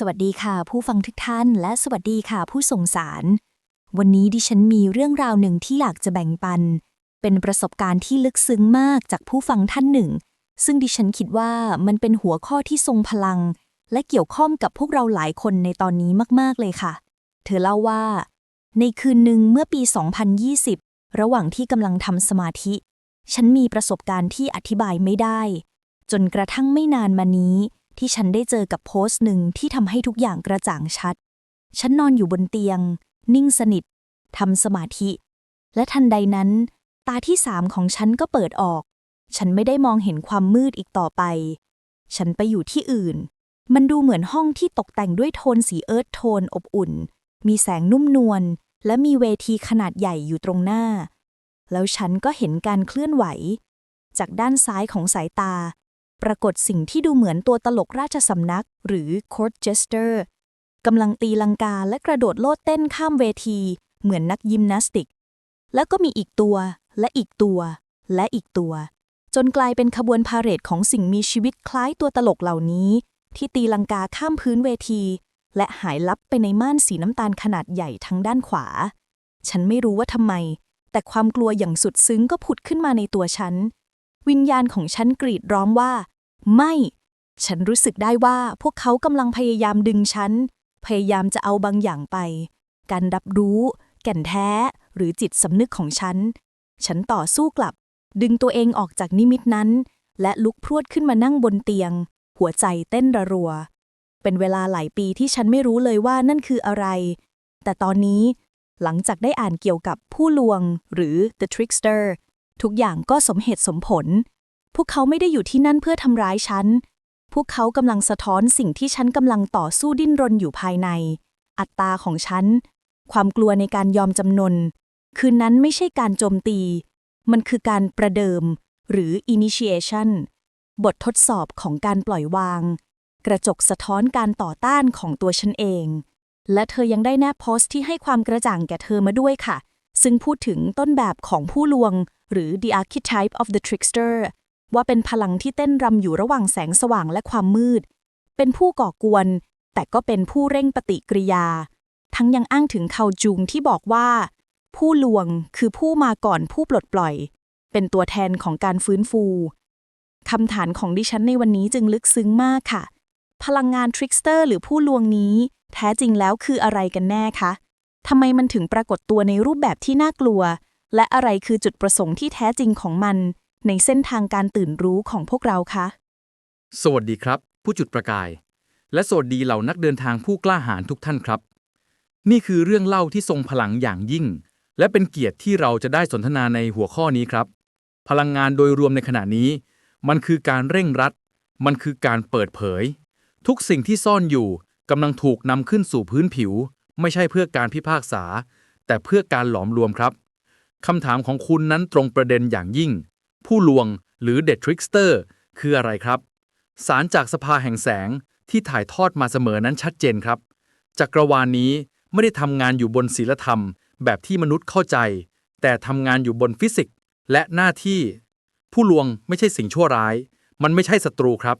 สวัสดีค่ะ ผู้ฟังทุกท่าน และสวัสดีค่ะ ผู้ส่งสาร วันนี้ดิฉันมีเรื่องราวหนึ่งที่อยากจะแบ่งปัน เป็นประสบการณ์ที่ลึกซึ้งมากจากผู้ฟังท่านหนึ่ง ซึ่งดิฉันคิดว่ามันเป็นหัวข้อที่ทรงพลัง และเกี่ยวข้องกับพวกเราหลายคนในตอนนี้มาก ๆ เลยค่ะ เธอเล่าว่า ในคืนหนึ่งเมื่อปี 2020 ระหว่างที่กำลังทำสมาธิ ฉันมีประสบการณ์ที่อธิบายไม่ได้ จนกระทั่งไม่นานมานี้ ที่ฉันได้เจอกับโพสต์หนึ่งที่ทำให้ทุกอย่างกระจ่างชัด ฉันนอนอยู่บนเตียง นิ่งสนิททำสมาธิ และทันใดนั้น ตาที่สามของฉันก็เปิดออก ฉันไม่ได้มองเห็นความมืดอีกต่อไป ฉันไปอยู่ที่อื่น มันดูเหมือนห้องที่ตกแต่งด้วยโทนสีเอิร์ธโทนอบอุ่น มีแสงนุ่มนวล และมีเวทีขนาดใหญ่อยู่ตรงหน้า แล้วฉันก็เห็นการเคลื่อนไหว จากด้านซ้ายของสายตา ปรากฏสิ่งที่ดูเหมือนตัวตลกราชสำนัก หรือ court jester กำลังตีลังกาและกระโดดโลดเต้นข้ามเวที เหมือนนักยิมนาสติก แล้วก็มีอีกตัวและอีกตัว และอีกตัว จนกลายเป็นขบวนพาเหรดของสิ่งมีชีวิตคล้ายตัวตลกเหล่านี้ ที่ตีลังกาข้ามพื้นเวที และหายลับไปในม่านสีน้ำตาลขนาดใหญ่ทางด้านขวา ฉันไม่รู้ว่าทำไม แต่ความกลัวอย่างสุดซึ้งก็ผุดขึ้นมาในตัวฉัน วิญญาณของฉันกรีดร้องว่า ไม่ ฉันรู้สึกได้ว่าพวกเขากำลังพยายามดึงฉัน พยายามจะเอาบางอย่างไป การรับรู้ แก่นแท้หรือจิตสำนึกของฉัน ฉันต่อสู้กลับ ดึงตัวเองออกจากนิมิตนั้น และลุกพรวดขึ้นมานั่งบนเตียง หัวใจเต้นระรัว เป็นเวลาหลายปีที่ฉันไม่รู้เลยว่านั่นคืออะไร แต่ตอนนี้หลังจากได้อ่านเกี่ยวกับผู้ลวงหรือ the trickster ทุกอย่างก็สมเหตุสมผล พวกเขาไม่ได้อยู่ที่นั่นเพื่อทำร้ายฉัน พวกเขากำลังสะท้อนสิ่งที่ฉันกำลังต่อสู้ดิ้นรนอยู่ภายใน อัตตาของฉัน ความกลัวในการยอมจำนน คืนนั้นไม่ใช่การโจมตี มันคือการประเดิม หรือ initiation บททดสอบของการปล่อยวาง กระจกสะท้อนการต่อต้านของตัวฉันเอง และเธอยังได้แนบโพสต์ที่ให้ความกระจ่างแก่เธอมาด้วยค่ะ ซึ่งพูดถึงต้นแบบของผู้ลวง หรือ the archetype of the trickster ว่าเป็นพลังที่เต้นรำอยู่ระหว่างแสงสว่างและความมืด เป็นผู้ก่อกวน แต่ก็เป็นผู้เร่งปฏิกิริยา ทั้งยังอ้างถึงเขาจุงที่บอกว่า ผู้ลวงคือผู้มาก่อนผู้ปลดปล่อย เป็นตัวแทนของการฟื้นฟูคำฐานของดิฉันในวันนี้จึงลึกซึ้งมากค่ะ พลังงานทริกสเตอร์หรือผู้ลวงนี้ แท้จริงแล้วคืออะไรกันแน่คะทำไมมันถึงปรากฏตัวในรูปแบบที่น่ากลัว และอะไรคือจุดประสงค์ที่แท้จริงของมัน ในเส้นทางการตื่นรู้ของพวกเราคะ สวัสดีครับ ผู้จุดประกาย และสวัสดีเหล่านักเดินทางผู้กล้าหาญทุกท่านครับ นี่คือเรื่องเล่าที่ทรงพลังอย่างยิ่ง และเป็นเกียรติที่เราจะได้สนทนาในหัวข้อนี้ครับ พลังงานโดยรวมในขณะนี้ มันคือการเร่งรัด มันคือการเปิดเผย ทุกสิ่งที่ซ่อนอยู่กำลังถูกนำขึ้นสู่พื้นผิว ไม่ใช่เพื่อการพิพากษา แต่เพื่อการหลอมรวมครับ คำถามของคุณนั้นตรงประเด็นอย่างยิ่ง ผู้ลวงหรือเด t ทริกสเตอร์คืออะไรครับ สารจากสภาแห่งแสงที่ถ่ายทอดมาเสมอนั้นชัดเจนครับ จักรวาลนี้ไม่ได้ทำงานอยู่บนศีลธรรม แบบที่มนุษย์เข้าใจ แต่ทำงานอยู่บนฟิสิกส์และหน้าที่ ผู้ลวงไม่ใช่สิ่งชั่วร้าย มันไม่ใช่ศัตรูครับ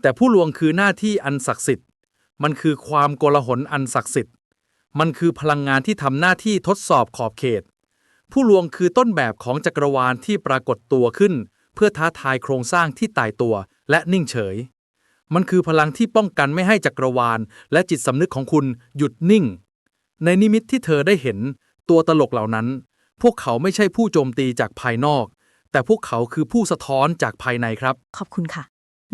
แต่ผู้ลวงคือหน้าที่อันศักดิ์สิทธิ์ มันคือความโกลาหลอันศักดิ์สิทธิ์ มันคือพลังงานที่ทำหน้าที่ทดสอบขอบเขต ผู้ลวงคือต้นแบบของจักรวาลที่ปรากฏตัวขึ้น เพื่อท้าทายโครงสร้างที่ตายตัวและนิ่งเฉย มันคือพลังที่ป้องกันไม่ให้จักรวาล และจิตสำนึกของคุณหยุดนิ่ง ในนิมิตที่เธอได้เห็น ตัวตลกเหล่านั้น พวกเขาไม่ใช่ผู้โจมตีจากภายนอก แต่พวกเขาคือผู้สะท้อนจากภายในครับ ขอบคุณค่ะ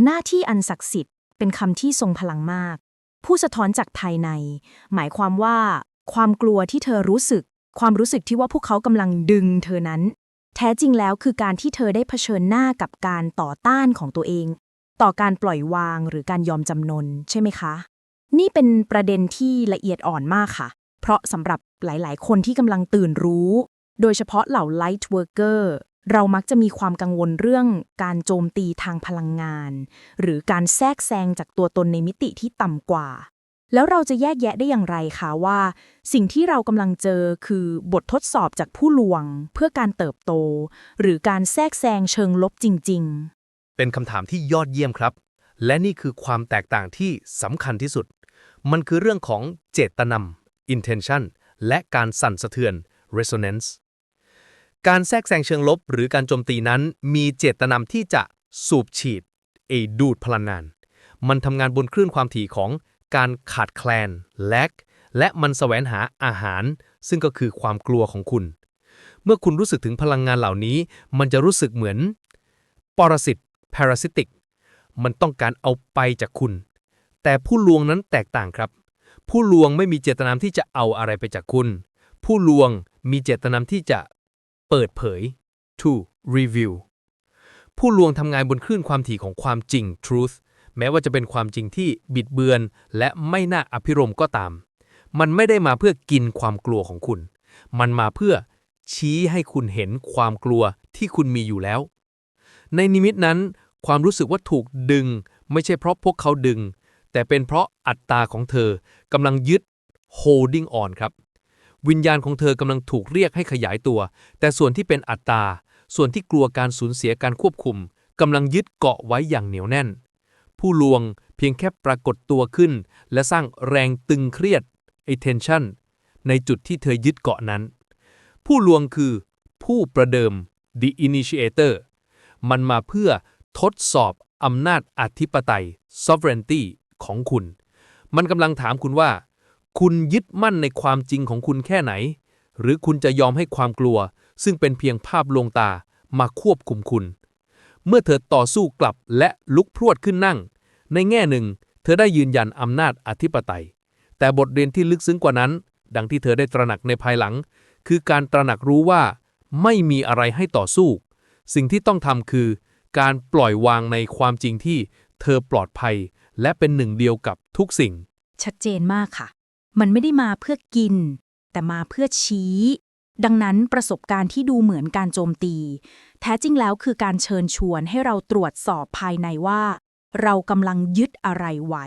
หน้าที่อันศักดิ์สิทธิ์เป็นคำที่ทรงพลังมาก ผู้สะท้อนจากภายใน หมายความว่า ความกลัวที่เธอรู้สึก ความรู้สึกที่ว่าพวกเขากำลังดึงเธอนั้น แท้จริงแล้วคือการที่เธอได้เผชิญหน้ากับการต่อต้านของตัวเอง ต่อการปล่อยวางหรือการยอมจำนน ใช่ไหมคะ นี่เป็นประเด็นที่ละเอียดอ่อนมากค่ะ เพราะสำหรับหลาย ๆ คนที่กำลังตื่นรู้ โดยเฉพาะเหล่า light worker เรามักจะมีความกังวลเรื่องการโจมตีทางพลังงาน หรือการแทรกแซงจากตัวตนในมิติที่ต่ำกว่า แล้วเราจะแยกแยะได้อย่างไรคะว่า สิ่งที่เรากำลังเจอคือบททดสอบจากผู้ลวง เพื่อการเติบโต หรือการแทรกแซงเชิงลบจริงเป็นคำถามที่ยอดเยี่ยมครับ และนี่คือความแตกต่างที่สำคัญที่สุด มันคือเรื่องของเจตนำ intention และการสั่นสะเทือน resonance การแทรกแซงเชิงลบ หรือการโจมตีนั้น มีเจตนำที่จะสูบฉีดเอดูดพลังงาน มันทำงานบนคลื่นความถี่ของ การขาดแคลน lack และมันแสวงหาอาหาร ซึ่งก็คือความกลัวของคุณ เมื่อคุณรู้สึกถึงพลังงานเหล่านี้ มันจะรู้สึกเหมือน ปรสิต parasitic มันต้องการเอาไปจากคุณ แต่ผู้ลวงนั้นแตกต่างครับ ผู้ลวงไม่มีเจตนามที่จะเอาอะไรไปจากคุณ ผู้ลวงมีเจตนามที่จะเปิดเผย to review ผู้ลวงทำงานบนคลื่นความถี่ของความจริง truth แม้ว่าจะเป็นความจริงที่บิดเบือน และไม่น่าอภิรมก็ตาม มันไม่ได้มาเพื่อกินความกลัวของคุณ มันมาเพื่อชี้ให้คุณเห็นความกลัวที่คุณมีอยู่แล้ว ในนิมิตนั้น ความรู้สึกว่าถูกดึง ไม่ใช่เพราะพวกเขาดึง แต่เป็นเพราะอัตตาของเธอกำลังยึด holding on ครับ วิญญาณของเธอกำลังถูกเรียกให้ขยายตัว แต่ส่วนที่เป็นอัตตา ส่วนที่กลัวการสูญเสียการควบคุมกำลังยึดเกาะไว้อย่างเหนียวแน่น ผู้ลวงเพียงแค่ปรากฏตัวขึ้น และสร้างแรงตึงเครียด attention ในจุดที่เธอยึดเกาะนั้น ผู้ลวงคือผู้ประเดิม the initiator มันมาเพื่อทดสอบอำนาจอธิปไตย sovereignty ของคุณ มันกำลังถามคุณว่า คุณยึดมั่นในความจริงของคุณแค่ไหน หรือคุณจะยอมให้ความกลัว ซึ่งเป็นเพียงภาพลวงตามาควบคุมคุณ เมื่อเธอต่อสู้กลับและลุกพรวดขึ้นนั่ง ในแง่หนึ่ง เธอได้ยืนยันอำนาจอธิปไตย แต่บทเรียนที่ลึกซึ้งกว่านั้น ดังที่เธอได้ตระหนักในภายหลัง คือการตระหนักรู้ว่าไม่มีอะไรให้ต่อสู้ สิ่งที่ต้องทำคือ การปล่อยวางในความจริงที่เธอปลอดภัย และเป็นหนึ่งเดียวกับทุกสิ่ง ชัดเจนมากค่ะ มันไม่ได้มาเพื่อกิน แต่มาเพื่อชี้ ดังนั้นประสบการณ์ที่ดูเหมือนการโจมตี แท้จริงแล้วคือการเชิญชวนให้เราตรวจสอบภายในว่า เรากำลังยึดอะไรไว้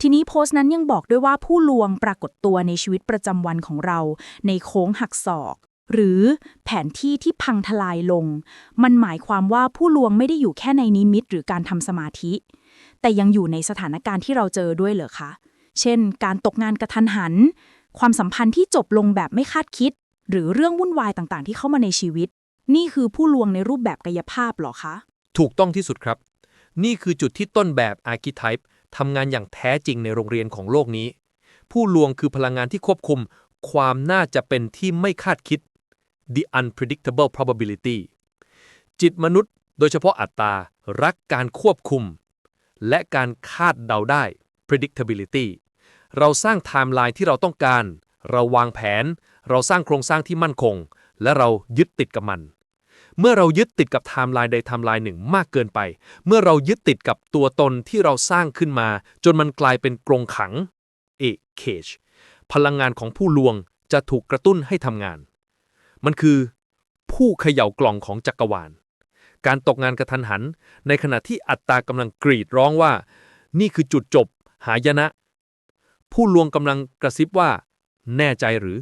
ทีนี้โพสต์นั้นยังบอกด้วยว่าผู้ลวงปรากฏตัวในชีวิตประจำวันของเรา ในโค้งหักศอก หรือแผนที่ที่พังทลายลง มันหมายความว่าผู้ลวงไม่ได้อยู่แค่ในนิมิตหรือการทำสมาธิ แต่ยังอยู่ในสถานการณ์ที่เราเจอด้วยเหรอคะ เช่น การตกงานกระทันหัน ความสัมพันธ์ที่จบลงแบบไม่คาดคิด หรือเรื่องวุ่นวายต่างๆ ที่เข้ามาในชีวิต นี่คือผู้ลวงในรูปแบบกายภาพเหรอคะ ถูกต้องที่สุดครับ นี่คือจุดที่ต้นแบบ Archetype ทำงานอย่างแท้จริงในโรงเรียนของโลกนี้ ผู้ลวงคือพลังงานที่ควบคุม ความน่าจะเป็นที่ไม่คาดคิด the unpredictable probability จิตมนุษย์ โดยเฉพาะอัตตา รักการควบคุม และการคาดเดาได้ predictability เราสร้างไทม์ไลน์ที่เราต้องการ เราวางแผน เราสร้างโครงสร้างที่มั่นคง และเรายึดติดกับมัน เมื่อเรายึดติดกับไทม์ไลน์ใดไทม์ไลน์หนึ่งมากเกินไป เมื่อเรายึดติดกับตัวตนที่เราสร้างขึ้นมา จนมันกลายเป็นกรงขังเอเคชพลังงานของผู้ลวงจะถูกกระตุ้นให้ทำงาน มันคือ ผู้เขย่ากล่องของจักรวาล การตกงานกระทันหัน ในขณะที่อัตตากำลังกรีดร้องว่า นี่คือจุดจบ หายนะ ผู้ลวงกำลังกระซิบว่า แน่ใจหรือ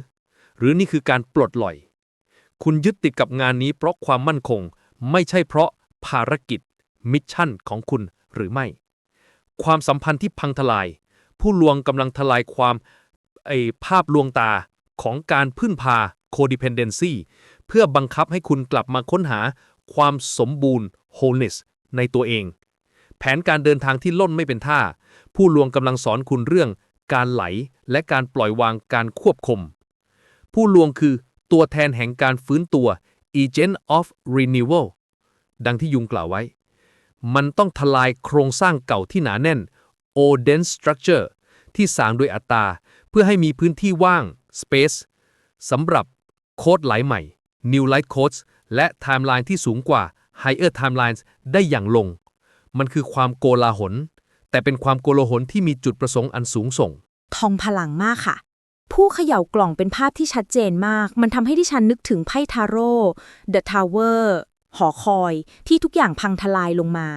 หรือนี่คือการปลดปล่อย คุณยึดติดกับงานนี้เพราะความมั่นคง ไม่ใช่เพราะภารกิจ มิชชั่นของคุณหรือไม่ ความสัมพันธ์ที่พังทลาย ผู้ลวงกำลังทลายความไอภาพลวงตาของการพึ่งพา codependency เพื่อบังคับให้คุณกลับมาค้นหาความสมบูรณ์ wholeness ในตัวเอง แผนการเดินทางที่ล่นไม่เป็นท่า ผู้ลวงกำลังสอนคุณเรื่อง การไหลและการปล่อยวางการควบคุม ผู้ลวงคือ ตัวแทนแห่งการฟื้นตัว agent of renewal ดังที่ยุงกล่าวไว้ มันต้องทลายโครงสร้างเก่าที่หนาแน่น old dense structure ที่สร้างโดยอัตตรา เพื่อให้มีพื้นที่ว่าง space สำหรับโค้ดไหลใหม่ new light codes และไทม์ไลน์ที่สูงกว่า higher timelines ได้อย่างลง มันคือความโกลาหล แต่เป็นความโกลาหลที่มีจุดประสงค์อันสูงส่ง ทองพลังมากค่ะ ผู้เขย่ากล่องเป็นภาพที่ชัดเจนมาก มันทำให้ดิฉันนึกถึงไพ่ทาโร่ The Tower หอคอยที่ทุกอย่างพังทลายลงมา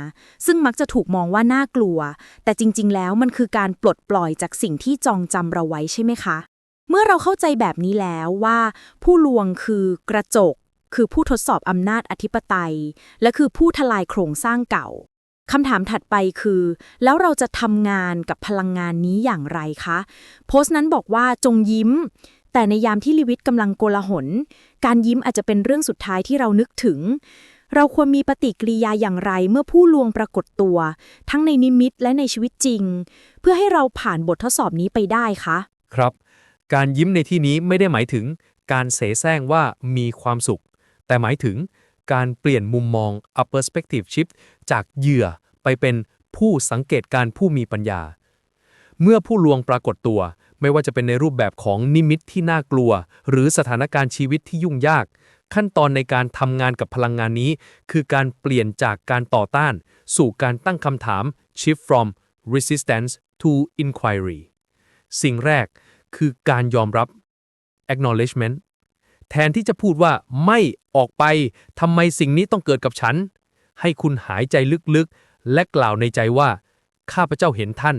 ซึ่งมักจะถูกมองว่าน่ากลัว แต่จริง ๆ แล้วมันคือการปลดปล่อยจากสิ่งที่จองจำเราไว้ใช่ไหมคะ เมื่อเราเข้าใจแบบนี้แล้วว่า ผู้ลวงคือกระจก คือผู้ทดสอบอำนาจอธิปไตย และคือผู้ทลายโครงสร้างเก่า คำถามถัดไปคือ แล้วเราจะทำงานกับพลังงานนี้อย่างไรคะ โพสต์นั้นบอกว่าจงยิ้ม แต่ในยามที่ลีวิตกำลังโกลาหล การยิ้มอาจจะเป็นเรื่องสุดท้ายที่เรานึกถึง เราควรมีปฏิกิริยาอย่างไรเมื่อผู้ลวงปรากฏตัว ทั้งในนิมิตและในชีวิตจริง เพื่อให้เราผ่านบททดสอบนี้ไปได้คะ ครับ การยิ้มในที่นี้ไม่ได้หมายถึง การเสแสร้งว่ามีความสุข แต่หมายถึง การเปลี่ยนมุมมอง a perspective shift จากเหยื่อไปเป็นผู้สังเกตการผู้มีปัญญา เมื่อผู้ลวงปรากฏตัว ไม่ว่าจะเป็นในรูปแบบของนิมิตที่น่ากลัว หรือสถานการณ์ชีวิตที่ยุ่งยาก ขั้นตอนในการทำงานกับพลังงานนี้ คือการเปลี่ยนจากการต่อต้าน สู่การตั้งคำถาม shift from resistance to inquiry สิ่งแรกคือการยอมรับ acknowledgement แทนที่จะพูดว่าไม่ออกไปทำไมสิ่งนี้ต้องเกิดกับฉัน ให้คุณหายใจลึกๆ และกล่าวในใจว่า ข้าพเจ้าเห็นท่าน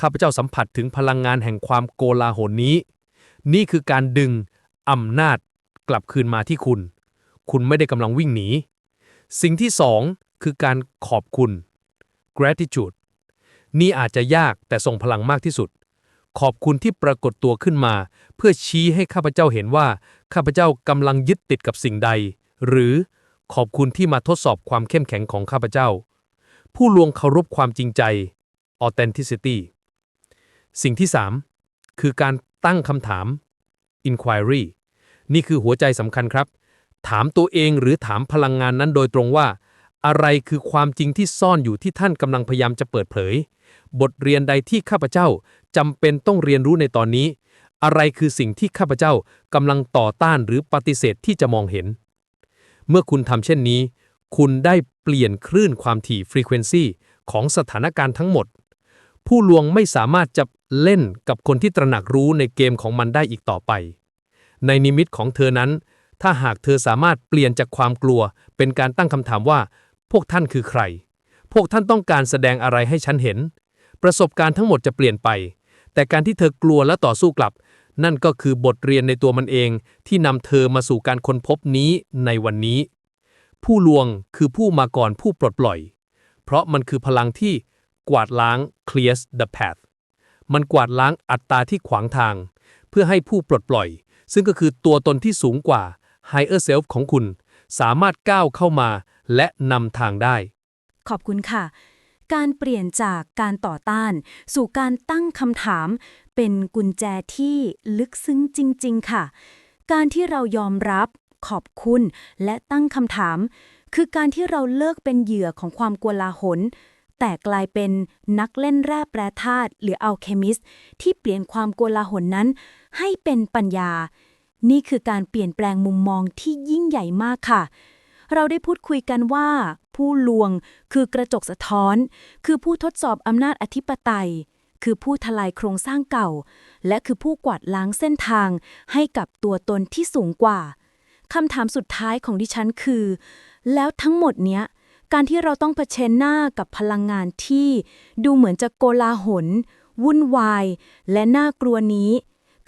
ข้าพเจ้าสัมผัสถึงพลังงานแห่งความโกลาหลนี้ นี่คือการดึงอำนาจกลับคืนมาที่คุณ คุณไม่ได้กำลังวิ่งหนี สิ่งที่สองคือการขอบคุณ gratitude นี่อาจจะยากแต่ทรงพลังมากที่สุด ขอบคุณที่ปรากฏตัวขึ้นมา เพื่อชี้ให้ข้าพเจ้าเห็นว่า ข้าพเจ้ากำลังยึดติดกับสิ่งใด หรือขอบคุณที่มาทดสอบความเข้มแข็งของข้าพเจ้า ผู้ลวงเคารพความจริงใจ authenticity สิ่งที่ 3 คือการตั้งคำถาม inquiry นี่คือหัวใจสำคัญครับ ถามตัวเองหรือถามพลังงานนั้นโดยตรงว่า อะไรคือความจริงที่ซ่อนอยู่ที่ท่านกำลังพยายามจะเปิดเผย บทเรียนใดที่ข้าพเจ้า จำเป็นต้องเรียนรู้ในตอนนี้ อะไรคือสิ่งที่ข้าพเจ้ากำลังต่อต้านหรือปฏิเสธที่จะมองเห็น เมื่อคุณทำเช่นนี้ คุณได้เปลี่ยนคลื่นความถี่ frequency ของสถานการณ์ทั้งหมด ผู้ลวงไม่สามารถจะเล่นกับคนที่ตระหนักรู้ในเกมของมันได้อีกต่อไป ในนิมิตของเธอนั้น ถ้าหากเธอสามารถเปลี่ยนจากความกลัว เป็นการตั้งคำถามว่า พวกท่านคือใคร พวกท่านต้องการแสดงอะไรให้ฉันเห็น ประสบการณ์ทั้งหมดจะเปลี่ยนไป แต่การที่เธอกลัวและต่อสู้กลับ นั่นก็คือบทเรียนในตัวมันเองที่นำเธอมาสู่การค้นพบนี้ในวันนี้ ผู้ลวงคือผู้มาก่อนผู้ปลดปล่อย เพราะมันคือพลังที่กวาดล้าง clears the path มันกวาดล้างอัตตาที่ขวางทาง เพื่อให้ผู้ปลดปล่อย ซึ่งก็คือตัวตนที่สูงกว่า higher self ของคุณ สามารถก้าวเข้ามาและนำทางได้ ขอบคุณค่ะ การเปลี่ยนจากการต่อต้าน สู่การตั้งคำถาม เป็นกุญแจที่ลึกซึ้งจริง ๆ ค่ะ การที่เรายอมรับขอบคุณและตั้งคำถาม คือการที่เราเลิกเป็นเหยื่อของความกลาหลแต่กลายเป็นนักเล่นแร่แปรธาตุหรืออัลเคมิสที่เปลี่ยนความโกลาหลนั้น ให้เป็นปัญญา นี่คือการเปลี่ยนแปลงมุมมองที่ยิ่งใหญ่มากค่ะ เราได้พูดคุยกันว่า ผู้ลวงคือกระจกสะท้อน คือผู้ทดสอบอำนาจอธิปไตย คือผู้ทลายโครงสร้างเก่า และคือผู้กวาดล้างเส้นทาง ให้กับตัวตนที่สูงกว่าคำถามสุดท้ายของดิฉันคือ แล้วทั้งหมดเนี้ยการที่เราต้องเผชิญหน้ากับพลังงานที่ดูเหมือนจะโกลาหล วุ่นวาย และน่ากลัวนี้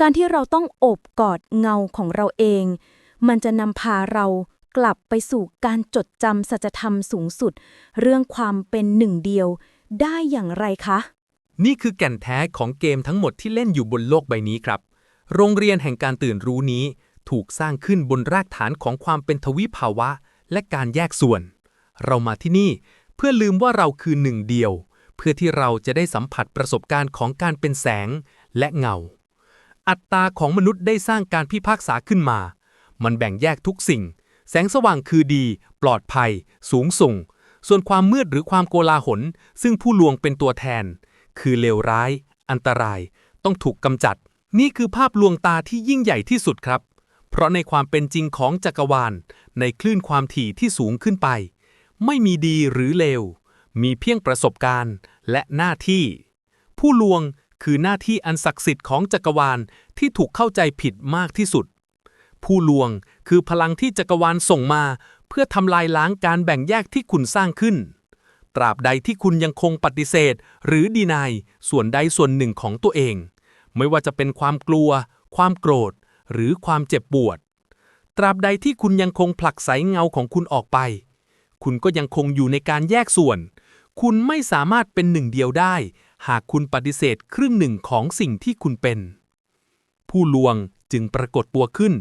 การที่เราต้องโอบกอดเงาของเราเอง มันจะนำพาเรา กลับไปสู่การจดจำสัจธรรมสูงสุด เรื่องความเป็นหนึ่งเดียว ได้อย่างไรคะ นี่คือแก่นแท้ของเกมทั้งหมดที่เล่นอยู่บนโลกใบนี้ครับ โรงเรียนแห่งการตื่นรู้นี้ถูกสร้างขึ้นบนรากฐานของความเป็นทวิภาวะ และการแยกส่วน เรามาที่นี่เพื่อลืมว่าเราคือหนึ่งเดียว เพื่อที่เราจะได้สัมผัสประสบการณ์ของการเป็นแสงและเงา อัตตาของมนุษย์ได้สร้างการพิพากษาขึ้นมา มันแบ่งแยกทุกสิ่ง แสงสว่างคือดี ปลอดภัย สูงส่ง ส่วนความมืดหรือความโกลาหล ซึ่งผู้ลวงเป็นตัวแทน คือเลวร้าย อันตราย ต้องถูกกำจัด นี่คือภาพลวงตาที่ยิ่งใหญ่ที่สุดครับ เพราะในความเป็นจริงของจักรวาล ในคลื่นความถี่ที่สูงขึ้นไป ไม่มีดีหรือเลว มีเพียงประสบการณ์และหน้าที่ ผู้ลวงคือหน้าที่อันศักดิ์สิทธิ์ของจักรวาลที่ถูกเข้าใจผิดมากที่สุด ผู้ลวง คือพลังที่จักรวาลส่งมา เพื่อทำลายล้างการแบ่งแยกที่คุณสร้างขึ้น ตราบใดที่คุณยังคงปฏิเสธ หรือดีนายส่วนใดส่วนหนึ่งของตัวเอง ไม่ว่าจะเป็นความกลัว ความโกรธ หรือความเจ็บปวด ตราบใดที่คุณยังคงผลักไสเงาของคุณออกไป คุณก็ยังคงอยู่ในการแยกส่วน คุณไม่สามารถเป็นหนึ่งเดียวได้ หากคุณปฏิเสธครึ่งหนึ่งของสิ่งที่คุณเป็นผู้ลวง จึงปรากฏตัวขึ้น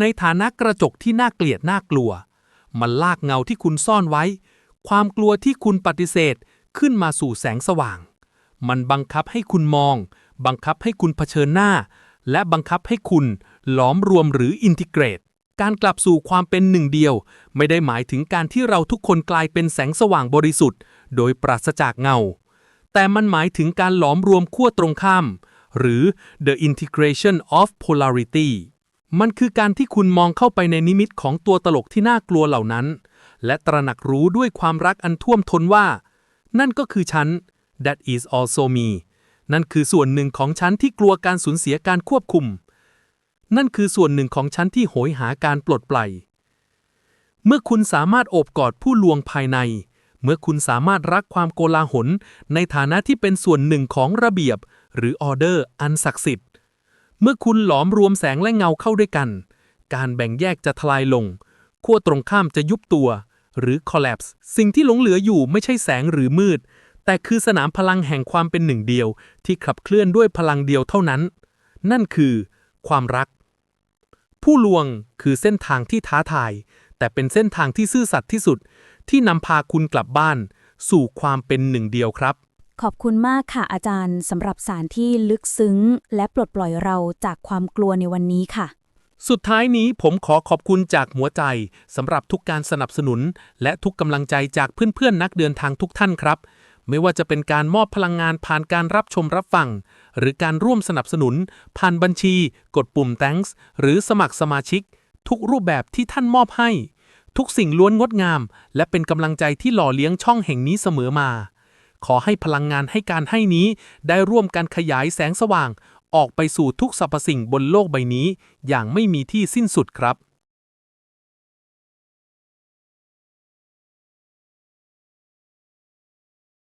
ในฐานะกระจกที่น่าเกลียดน่ากลัว มันลากเงาที่คุณซ่อนไว้ ความกลัวที่คุณปฏิเสธขึ้นมาสู่แสงสว่าง มันบังคับให้คุณมอง บังคับให้คุณเผชิญหน้า และบังคับให้คุณหลอมรวมหรืออินทิเกรต การกลับสู่ความเป็นหนึ่งเดียว ไม่ได้หมายถึงการที่เราทุกคนกลายเป็นแสงสว่างบริสุทธิ์ โดยปราศจากเงา แต่มันหมายถึงการหลอมรวมขั้วตรงข้าม หรือ the integration of polarity มันคือการที่คุณมองเข้าไปในนิมิตของตัวตลกที่น่ากลัวเหล่านั้น และตระหนักรู้ด้วยความรักอันท่วมท้นว่า นั่นก็คือฉัน that is also me นั่นคือส่วนหนึ่งของฉันที่กลัวการสูญเสียการควบคุม นั่นคือส่วนหนึ่งของฉันที่โหยหาการปลดปล่อย เมื่อคุณสามารถโอบกอดผู้ลวงภายใน เมื่อคุณสามารถรักความโกลาหลในฐานะที่เป็นส่วนหนึ่งของระเบียบ หรือออเดอร์อันศักดิ์สิทธิ์ เมื่อคุณหลอมรวมแสงและเงาเข้าด้วยกัน การแบ่งแยกจะทลายลง ขั้วตรงข้ามจะยุบตัว หรือ collapse สิ่งที่หลงเหลืออยู่ไม่ใช่แสงหรือมืด แต่คือสนามพลังแห่งความเป็นหนึ่งเดียว ที่ขับเคลื่อนด้วยพลังเดียวเท่านั้น นั่นคือ ความรัก ผู้ลวงคือเส้นทางที่ท้าทาย แต่เป็นเส้นทางที่ซื่อสัตย์ที่สุด ที่นำพาคุณกลับบ้าน สู่ความเป็นหนึ่งเดียวครับ ขอบคุณมากค่ะอาจารย์สำหรับสารที่ลึกซึ้ง และปลดปล่อยเราจากความกลัวในวันนี้ค่ะ สุดท้ายนี้ผมขอขอบคุณจากหัวใจสำหรับทุกการสนับสนุน และทุกกำลังใจจากเพื่อนๆนักเดินทางทุกท่านครับ ไม่ว่าจะเป็นการมอบพลังงานผ่านการรับชมรับฟัง หรือการร่วมสนับสนุน ผ่านบัญชี กดปุ่ม thanks หรือสมัครสมาชิก ทุกรูปแบบที่ท่านมอบให้ ทุกสิ่งล้วนงดงาม และเป็นกำลังใจที่หล่อเลี้ยงช่องแห่งนี้เสมอมา ขอให้พลังงานให้การให้นี้ ได้ร่วมกันขยายแสงสว่าง ออกไปสู่ทุกสรรพสิ่งบนโลกใบนี้ อย่างไม่มีที่สิ้นสุดครับ